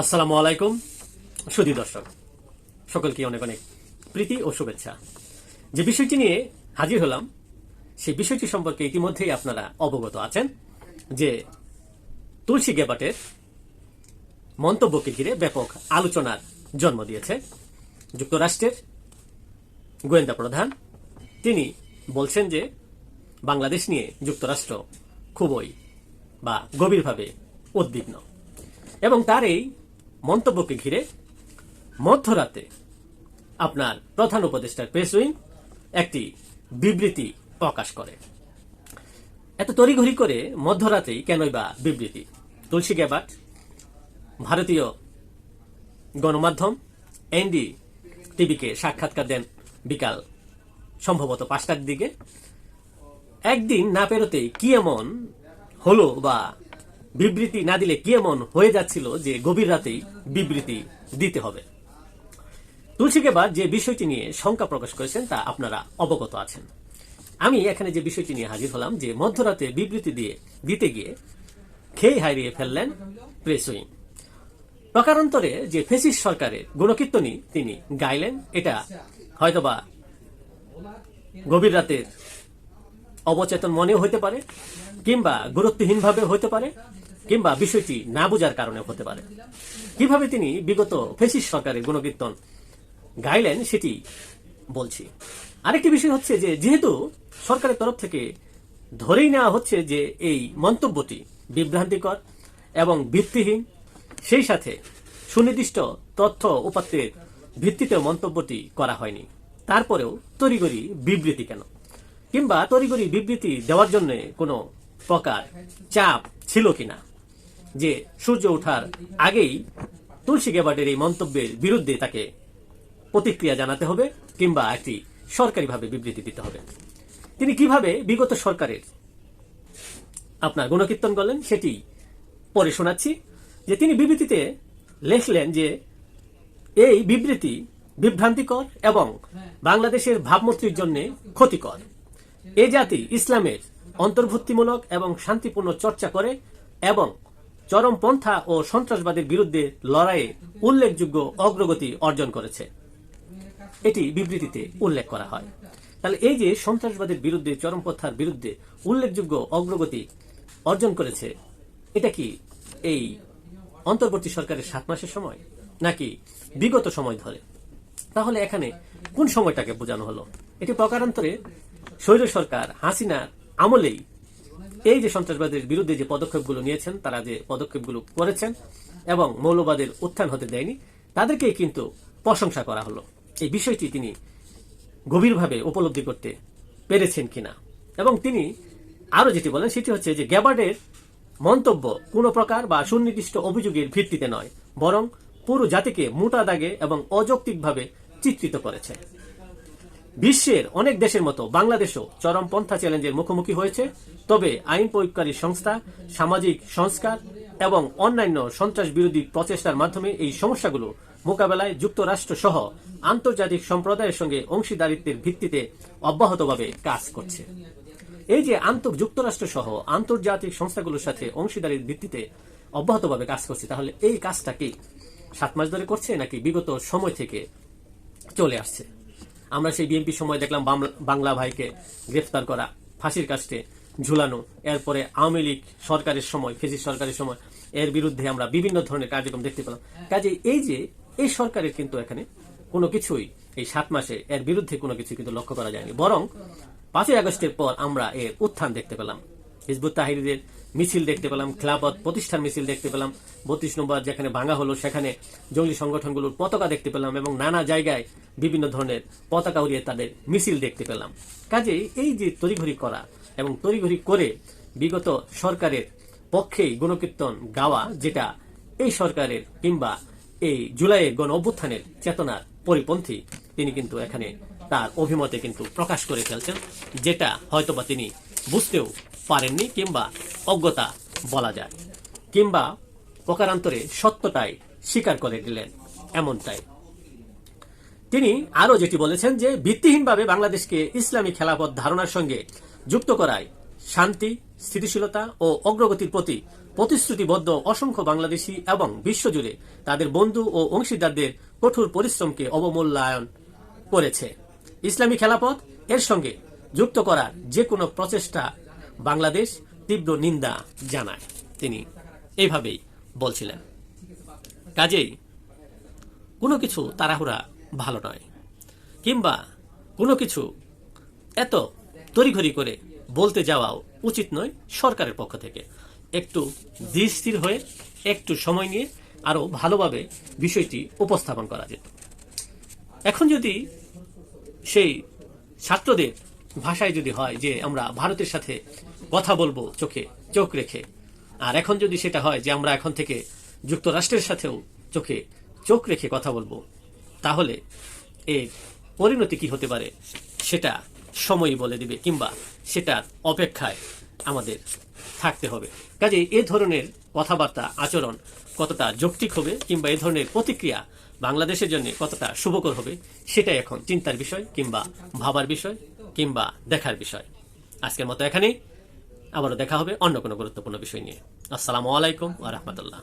আসসালামু আলাইকুম। সুধী দর্শক, সকলকে অনেক অনেক প্রীতি ও শুভেচ্ছা। যে বিষয়টি নিয়ে হাজির হলাম, সেই বিষয়টি সম্পর্কে ইতিমধ্যেই আপনারা অবগত আছেন যে তুলসী গেবাটের মন্তব্যকে ঘিরে ব্যাপক আলোচনার জন্ম দিয়েছে যুক্তরাষ্ট্রের গোয়েন্দা প্রধান। তিনি বলছেন যে বাংলাদেশ নিয়ে যুক্তরাষ্ট্র খুবই বা গভীরভাবে উদ্বিগ্ন এবং তার এই মন্তব্যকে ঘিরে মধ্যরাতে আপনার প্রধান উপদেষ্টার প্রেস উইং একটি বিবৃতি প্রকাশ করে। এত তড়িঘড়ি করে মধ্যরাতেই কেনই বা বিবৃতি? তুলসী গ্যাবাট ভারতীয় গণমাধ্যম এনডি টিভিকে সাক্ষাৎকার দেন বিকাল সম্ভবত পাঁচটার দিকে। একদিন না পেরোতেই কি এমন হলো বা বিবৃতি না দিলে কি এমন হয়ে যাচ্ছিল যে গভীর রাতেই বিবৃতি দিতে হবে? তুলসী গেবার যে বিষয়টি নিয়ে শঙ্কা প্রকাশ করেছেন, তা আপনারা অবগত আছেন। আমি এখানে যে বিষয়টি নিয়ে হাজির হলাম, যে মধ্যরাতে বিবৃতি দিয়ে দিতে গিয়ে খেয়ে হারিয়ে ফেললেন প্রেস উইং প্রকারান্তরে যে ফেসিস সরকারের গুণকীর্তনী তিনি গাইলেন, এটা হয়তোবা গভীর রাতের অবচেতন মনেও হতে পারে, কিংবা গুরুত্বহীনভাবে হতে পারে, কিংবা বিষয়টি না বোঝার কারণে হতে পারে। কীভাবে তিনি বিগত ফেসিস সরকারের গুণকীর্তন গাইলেন সেটি বলছি। আরেকটি বিষয় হচ্ছে যে, যেহেতু সরকারের তরফ থেকে ধরেই নেওয়া হচ্ছে যে এই মন্তব্যটি বিভ্রান্তিকর এবং ভিত্তিহীন, সেই সাথে সুনির্দিষ্ট তথ্য উপাত্তের ভিত্তিতে মন্তব্যটি করা হয়নি। তারপরেও তড়িগড়ি বিবৃতি কেন? কিংবা তরিগরি বিবৃতি দেওয়ার জন্য কোনো প্রকার চাপ ছিল কিনা? যে সূর্য ওঠার আগেই তুলসী গেবাটের এই মন্তব্যের বিরুদ্ধে তাকে প্রতিক্রিয়া জানাতে হবে কিংবা একটি সরকারিভাবে বিবৃতি দিতে হবে। তিনি কীভাবে বিগত সরকারের আপনার গুণকীর্তন করলেন সেটি পরে শোনাচ্ছি। যে তিনি বিবৃতিতে লেখলেন যে এই বিবৃতি বিভ্রান্তিকর এবং বাংলাদেশের ভাবমূর্তির জন্য ক্ষতিকর। এ জাতি ইসলামের অন্তর্ভুক্তিমূলক এবং শান্তিপূর্ণ চর্চা করে এবং চরমপন্থা ও সন্ত্রাসবাদের বিরুদ্ধে লড়াইয়ে উল্লেখযোগ্য অগ্রগতি অর্জন করেছে। এটি বিবৃতিতে উল্লেখ করা হয়। তাহলে এই যে সন্ত্রাসবাদের বিরুদ্ধে চরমপন্থার বিরুদ্ধে উল্লেখযোগ্য অগ্রগতি অর্জন করেছে, এটা কি এই অন্তর্বর্তী সরকারের সাত মাসের সময় নাকি বিগত সময় ধরে? তাহলে এখানে কোন সময়টাকে বোঝানো হলো? এটি প্রকারান্তরে স্বৈর সরকার হাসিনার আমলেই এই যে সন্ত্রাসবাদের বিরুদ্ধে যে পদক্ষেপগুলো নিয়েছেন, তারা যে পদক্ষেপগুলো করেছেন এবং মৌলবাদের উত্থান হতে দেয়নি তাদেরকে কিন্তু প্রশংসা করা হলো। এই বিষয়টি তিনি গভীরভাবে উপলব্ধি করতে পেরেছেন কিনা। এবং তিনি আরও যেটি বলেন, সেটি হচ্ছে যে গ্যাবার্ডের মন্তব্য কোনো প্রকার বা সুনির্দিষ্ট অভিযোগের ভিত্তিতে নয়, বরং পুরো জাতিকে মোটা দাগে এবং অযৌক্তিকভাবে চিত্রিত করেছে। বিশ্বের অনেক দেশের মতো বাংলাদেশও চরমপন্থা চ্যালেঞ্জের মুখোমুখি হয়েছে। তবে আইন প্রয়োগকারী সংস্থা, সামাজিক সংস্কার এবং অন্যান্য সন্ত্রাস বিরোধী প্রচেষ্টার মাধ্যমে এই সমস্যাগুলো মোকাবেলায় যুক্তরাষ্ট্র সহ আন্তর্জাতিক সম্প্রদায়ের সঙ্গে অংশীদারিত্বের ভিত্তিতে অব্যাহতভাবে কাজ করছে। এই যে আন্তর যুক্তরাষ্ট্র সহ আন্তর্জাতিক সংস্থাগুলোর সাথে অংশীদারির ভিত্তিতে অব্যাহতভাবে কাজ করছে, তাহলে এই কাজটা কি সাত মাস ধরে করছে নাকি বিগত সময় থেকে চলে আসছে? আমরা সেই বিএনপি সময় দেখলাম বাংলা ভাইকে গ্রেফতার করা, ফাঁসির কাস্টে ঝুলানো, এরপরে আওয়ামী লীগ সরকারের সময়, ফেসিস সরকারের সময়, এর বিরুদ্ধে আমরা বিভিন্ন ধরনের কার্যক্রম দেখতে পেলাম। কাজে এই যে, এই সরকারের কিন্তু এখানে কোনো কিছুই এই সাত মাসে এর বিরুদ্ধে কোনো কিছু কিন্তু লক্ষ্য করা যায়নি। বরং পাঁচই আগস্টের পর আমরা এর উত্থান দেখতে পেলাম। হিজবুত তাহিরদের মিছিল দেখতে পেলাম, খেলাপথ, প্রতিষ্ঠান মিছিল দেখতে পেলাম, বত্রিশ নম্বর যেখানে ভাঙা হলো, সেখানে জঙ্গলি সংগঠনগুলোর পতাকা দেখতে পেলাম এবং নানা জায়গায় বিভিন্ন ধরনের পতাকা উড়িয়ে তাদের মিছিল দেখতে পেলাম। কাজেই এই যে তড়িঘড়ি করা এবং তড়িঘড়ি করে বিগত সরকারের পক্ষেই গণকীর্তন গাওয়া, যেটা এই সরকারের কিংবা এই জুলাইয়ের গণ অভ্যুত্থানের চেতনার পরিপন্থী, তিনি কিন্তু এখানে তার অভিমতে কিন্তু প্রকাশ করে ফেলছেন, যেটা হয়তোবা তিনি বুঝতেও পারেননি কিংবা অজ্ঞতা বলা যায়, কিংবা প্রকারান্তরে সত্যটাই স্বীকার করে দিলেন এমনটাই। তিনি আরও যেটি বলেছেন যে, ভিত্তিহীনভাবে বাংলাদেশকে ইসলামী খেলাপথ ধারণার সঙ্গে যুক্ত করায় শান্তি, স্থিতিশীলতা ও অগ্রগতির প্রতি প্রতিশ্রুতিবদ্ধ অসংখ্য বাংলাদেশি এবং বিশ্বজুড়ে তাদের বন্ধু ও অংশীদারদের কঠোর পরিশ্রমকে অবমূল্যায়ন করেছে। ইসলামী খেলাপথ এর সঙ্গে যুক্ত করার যে কোনো প্রচেষ্টা বাংলাদেশ তীব্র নিন্দা জানায়। তিনি এইভাবেই বলছিলেন। কাজেই কোনো কিছু তাড়াহুড়া ভালো নয়, কিংবা কোনো কিছু এত তড়িঘড়ি করে বলতে যাওয়াও উচিত নয় সরকারের পক্ষ থেকে। একটু ধীরস্থির হয়ে, একটু সময় নিয়ে আরও ভালোভাবে বিষয়টি উপস্থাপন করা যেত। এখন যদি সেই ছাত্রদের ভাষায় যদি হয় যে আমরা ভারতের সাথে কথা বলব চোখে, চোখ রেখে, আর এখন যদি সেটা হয় যে আমরা এখন থেকে যুক্তরাষ্ট্রের সাথেও চোখে, চোখ রেখে কথা বলব, তাহলে এর পরিণতি কি হতে পারে সেটা সময়ই বলে দিবে, কিংবা সেটার অপেক্ষায় আমাদের থাকতে হবে। কাজে এ ধরনের কথাবার্তা আচরণ কতটা যৌক্তিক হবে, কিংবা এ ধরনের প্রতিক্রিয়া বাংলাদেশের জন্য কতটা শুভকর হবে, সেটাই এখন চিন্তার বিষয় কিংবা ভাবার বিষয়। কিংবা দেখার বিষয়। আজকের মতো এখানেই। আবারও দেখা হবে অন্য কোনো গুরুত্বপূর্ণ বিষয় নিয়ে। আসসালামু আলাইকুম আ রহমতুল্লাহ।